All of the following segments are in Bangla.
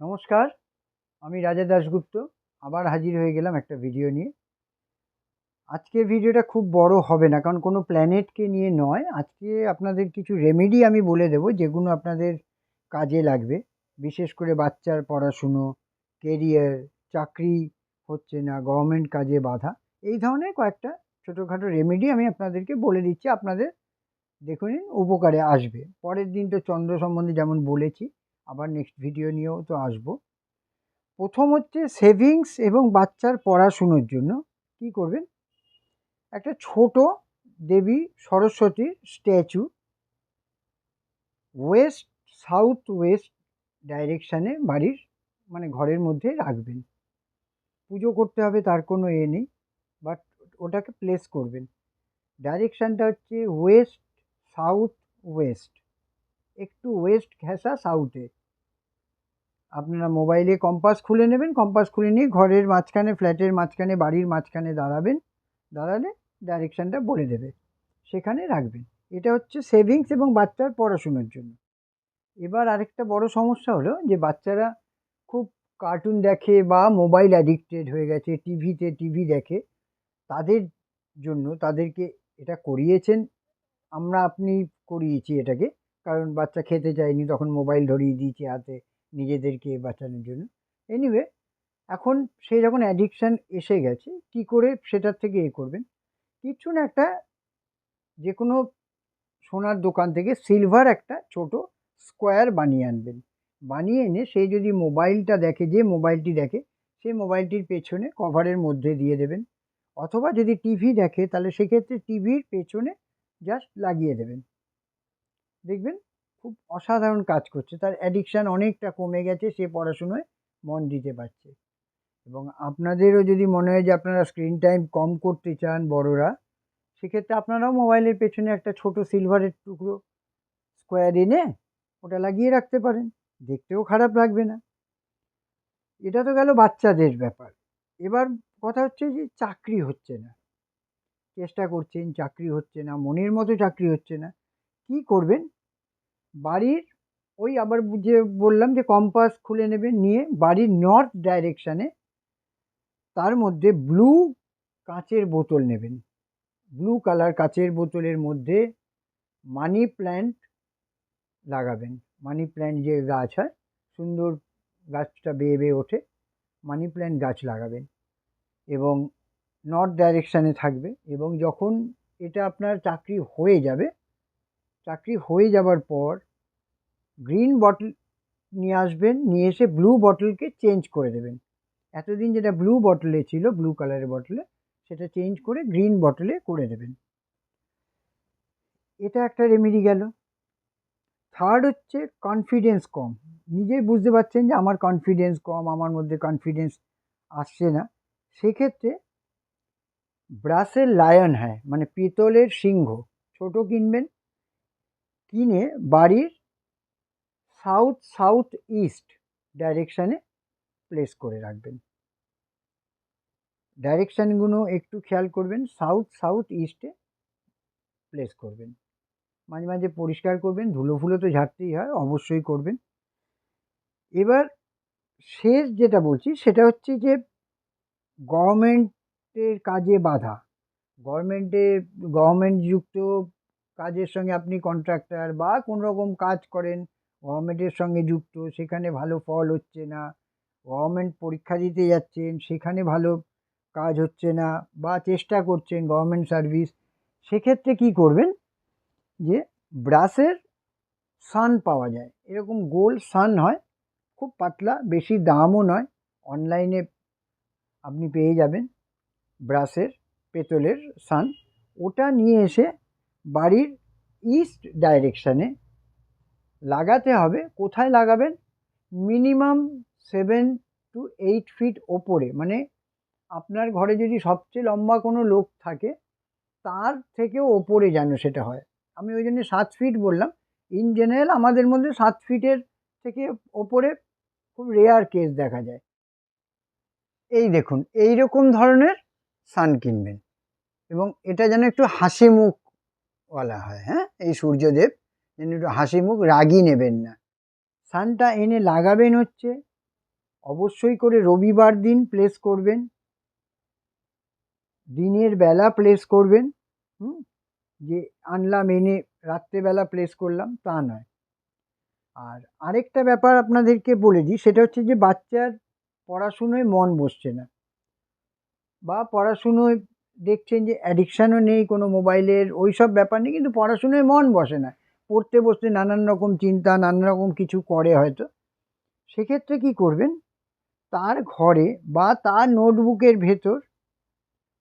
নমস্কার, আমি রাজা দাশগুপ্ত, আবার হাজির হয়ে গেলাম একটা ভিডিও নিয়ে। আজকে ভিডিওটা খুব বড় হবে না, কারণ কোনো প্ল্যানেটকে নিয়ে নয়। আজকে আপনাদের কিছু রেমেডি আমি বলে দেবো, যেগুলো আপনাদের কাজে লাগবে। বিশেষ করে বাচ্চার পড়াশুনো কেরিয়ার চাকরি হচ্ছে না গভর্নমেন্ট কাজে বাধা। এই ধরনের কয়েকটা ছোটোখাটো রেমেডি আমি আপনাদেরকে বলে দিচ্ছি, আপনাদের দেখুন, উপকারে আসবে। পরের দিন তো চন্দ্র সম্বন্ধে যেমন বলেছি আবার নেক্সট ভিডিও নিয়েও তো আসব। প্রথম হচ্ছে সেভিংস এবং বাচ্চার পড়াশুনোর জন্য কি করবেন? একটা ছোট দেবী সরস্বতীর স্ট্যাচু ওয়েস্ট সাউথ ওয়েস্ট ডাইরেকশানে বাড়ির মানে ঘরের মধ্যে রাখবেন। পুজো করতে হবে তার কোনো এ নেই বাট ওটাকে প্লেস করবেন। ডাইরেকশানটা হচ্ছে ওয়েস্ট সাউথ ওয়েস্ট একটু ওয়েস্ট ঘেঁষা সাউথে আপনারা মোবাইলে কম্পাস খুলে নেবেন, কম্পাস খুলে নিয়ে ঘরের মাঝখানে, ফ্ল্যাটের মাঝখানে, বাড়ির মাঝখানে দাঁড়াবেন, দাঁড়ালে ডাইরেকশানটা বলে দেবে, সেখানে রাখবেন। এটা হচ্ছে সেভিংস এবং বাচ্চার পড়াশুনোর জন্য। এবার আরেকটা বড় সমস্যা হলো যে বাচ্চারা খুব কার্টুন দেখে বা মোবাইল অ্যাডিক্টেড হয়ে গেছে, টিভিতে টিভি দেখে, তাদের জন্য তাদেরকে এটা করিয়েছেন। আমরা আপনি করিয়েছি এটাকে, কারণ বাচ্চা খেতে চায়নি, তখন মোবাইল ধরিয়ে দিয়েছি হাতে। নিজেদেরকে বাঁচানোর জন্য। এনিওয়ে এখন সেই যখন অ্যাডিকশান এসে গেছে। কি করে সেটার থেকে এ করবেন? কিছু না একটা যে কোনো সোনার দোকান থেকে সিলভার একটা ছোট স্কোয়ার বানিয়ে আনবেন। বানিয়ে এনে সে যদি মোবাইলটা দেখে, যে মোবাইলটি দেখে সেই মোবাইলটির পেছনে কভারের মধ্যে দিয়ে দেবেন। অথবা যদি টিভি দেখে, তাহলে সেক্ষেত্রে টিভির পেছনে জাস্ট লাগিয়ে দেবেন। দেখবেন খুব অসাধারণ কাজ করছে। তার অ্যাডিকশান অনেকটা কমে গেছে, সে পড়াশুনোয় মন দিতে পারছে। এবং আপনাদেরও যদি মনে হয় যে আপনারা স্ক্রিন টাইম কম করতে চান বড়রা, সেক্ষেত্রে আপনারাও মোবাইলের পেছনে একটা ছোট সিলভারের টুকরো স্কোয়ার এনে ওটা লাগিয়ে রাখতে পারেন। দেখতেও খারাপ লাগবে না। এটা তো গেল বাচ্চাদের ব্যাপার। এবার কথা হচ্ছে যে চাকরি হচ্ছে না। চেষ্টা করছেন, চাকরি হচ্ছে না, মনের মতো চাকরি হচ্ছে না। কি করবেন? বাড়ির ওই আবার যে বললাম যে কম্পাস খুলে নেবেন নিয়ে বাড়ির নর্থ ডাইরেকশানে তার মধ্যে ব্লু কাঁচের বোতল নেবেন। ব্লু কালার কাঁচের বোতলের মধ্যে মানি প্ল্যান্ট লাগাবেন। মানি প্ল্যান্ট যে গাছ হয়, সুন্দর গাছটা বেয়ে বেয়ে ওঠে মানি প্ল্যান্ট গাছ লাগাবেন এবং নর্থ ডাইরেকশানে থাকবে এবং যখন এটা আপনার চাকরি হয়ে যাবে চাকরি হয়ে যাবার পর গ্রিন বটল নিয়ে আসবেন, নিয়ে এসে ব্লু বটলকে চেঞ্জ করে দেবেন। এতদিন যেটা ব্লু বটলে ছিল ব্লু কালারের বটলে সেটা চেঞ্জ করে গ্রিন বটলে করে দেবেন। এটা একটা রেমেডি গেল। থার্ড হচ্ছে কনফিডেন্স কম। নিজেই বুঝতে পারছেন যে আমার কনফিডেন্স কম, আমার মধ্যে কনফিডেন্স আসছে না। সেক্ষেত্রে ব্রাসের লায়ন হ্যাঁ মানে পিতলের সিংহ, ছোট কিনবেন কিনে বাড়ির সাউথ সাউথ ইস্ট ডাইরেকশানে প্লেস করে রাখবেন। ডাইরেকশানগুলো একটু খেয়াল করবেন সাউথ সাউথ ইস্টে প্লেস করবেন। মাঝে মাঝে পরিষ্কার করবেন, ধুলো ফুলো তো ঝাড়তেই হয়, অবশ্যই করবেন। এবার শেষ যেটা বলছি, সেটা হচ্ছে যে গভর্নমেন্টের কাজে বাধা। গভর্নমেন্টে গভর্নমেন্টযুক্ত কাজের সঙ্গে আপনি কন্ট্রাক্টর বা কোনো রকম কাজ করেন গভর্নমেন্টের সঙ্গে যুক্ত, সেখানে ভালো ফল হচ্ছে না গভর্নমেন্ট পরীক্ষা দিতে যাচ্ছেন, সেখানে ভালো কাজ হচ্ছে না বা চেষ্টা করছেন গভর্নমেন্ট সার্ভিস সেক্ষেত্রে কি করবেন? যে ব্রাশের সান পাওয়া যায়। এরকম গোল সান হয়, খুব পাতলা, বেশি দামও নয় অনলাইনে আপনি পেয়ে যাবেন ব্রাশের, পেতলের সান ওটা নিয়ে এসে বাড়ির ইস্ট ডাইরেকশানে লাগাতে হবে। কোথায় লাগাবেন? Minimum seven to eight feet ওপরে। মানে আপনার ঘরে যদি সবচেয়ে লম্বা কোনো লোক থাকে, তার থেকেও ওপরে যেন সেটা হয়। আমি ওই জন্য সাত ফিট বললাম। ইন জেনারেল আমাদের মধ্যে সাত ফিটের থেকে ওপরে খুব রেয়ার কেস দেখা যায়। এই দেখুন এই রকম ধরনের সান কিনবেন। এবং এটা যেন একটু হাসি মুখওয়ালা হয় হ্যাঁ? এই সূর্যদেব যেন একটু হাসি মুখ রাগি নেবেন না। সানটা এনে লাগাবেন হচ্ছে, অবশ্যই করে রবিবার দিন প্লেস করবেন। দিনের বেলা প্লেস করবেন, হুম? যে আনলাম, এনে রাত্রেবেলা প্লেস করলাম, তা নয়। আর আরেকটা ব্যাপার আপনাদেরকে বলে দিই, সেটা হচ্ছে যে বাচ্চার পড়াশুনোয় মন বসছে না। বা পড়াশুনোয় দেখছেন যে অ্যাডিকশানও নেই কোনো মোবাইলের ওই সব ব্যাপার নেই, কিন্তু পড়াশুনোয় মন বসে না। পড়তে বসতে নানান রকম চিন্তা, নানান রকম কিছু করে হয়তো। সেক্ষেত্রে কি করবেন? তার ঘরে বা তার নোটবুকের ভেতর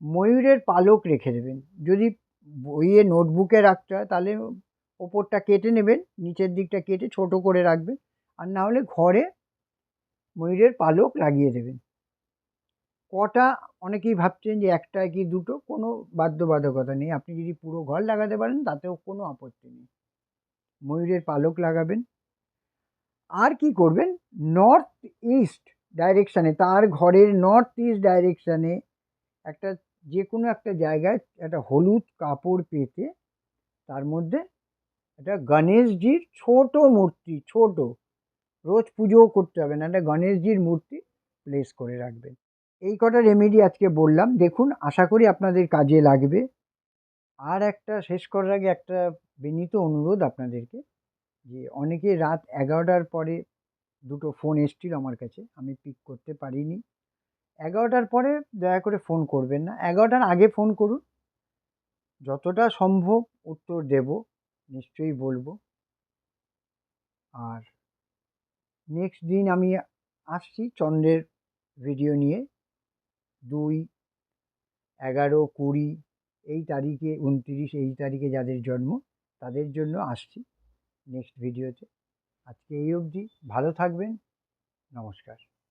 ময়ূরের পালক রেখে দেবেন। যদি বইয়ে নোটবুকে রাখতে হয়, তাহলে ওপরটা কেটে নেবেন, নিচের দিকটা কেটে ছোট করে রাখবেন। আর না হলে ঘরে ময়ূরের পালক লাগিয়ে দেবেন। কটা অনেকেই ভাবছেন যে একটা কি দুটো? কোনো বাধ্যবাধকতা নেই। আপনি যদি পুরো ঘর লাগাতে পারেন, তাতেও কোনো আপত্তি নেই। ময়ূরের পালক লাগাবেন। আর কি করবেন? নর্থ ইস্ট ডাইরেকশানে তার ঘরের নর্থ ইস্ট ডাইরেকশানে একটা যে কোনো একটা জায়গায় একটা হলুদ কাপড় পেতে, তার মধ্যে একটা গণেশজির ছোট মূর্তি, ছোট। রোজ পুজোও করতে হবে না একটা গণেশজির মূর্তি প্লেস করে রাখবেন। এই কটা রেমেডি আজকে বললাম। দেখুন, আশা করি আপনাদের কাজে লাগবে। আর একটা শেষ করার আগে একটা বিনীত অনুরোধ আপনাদেরকে, যে অনেকে রাত এগারোটার পরে দুটো ফোন এসছিল আমার কাছে, আমি পিক করতে পারিনি। এগারোটার পরে দয়া করে ফোন করবেন না। এগারোটার আগে ফোন করুন। যতটা সম্ভব উত্তর দেব, নিশ্চয়ই বলব। আর নেক্সট দিন আমি আসছি চন্দ্রের ভিডিও নিয়ে। দুই, এগারো, কুড়ি, এই তারিখে, উনতিরিশ, এই তারিখে যাদের জন্ম, তাদের জন্য আসছি নেক্সট ভিডিওতে আজকে এই অবধি। ভালো থাকবেন। নমস্কার।